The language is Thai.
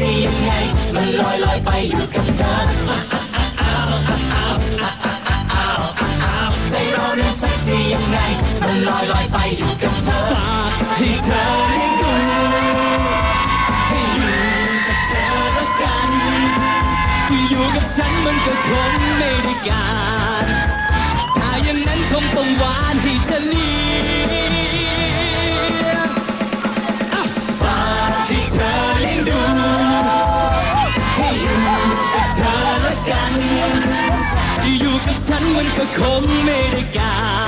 นั้ยังไง มันลอยลอยไปอยู่กับเธอใจเรานั้นชักที่ยังไง มันลอยลอยไปอยู่กับเธอฝากให้เธอเลี้ยงดูให้อยู่กับเธอแล้วกัน อยู่กับฉันมันก็คงไม่ได้การ อยู่กับฉันมันก็คงไม่ได้การ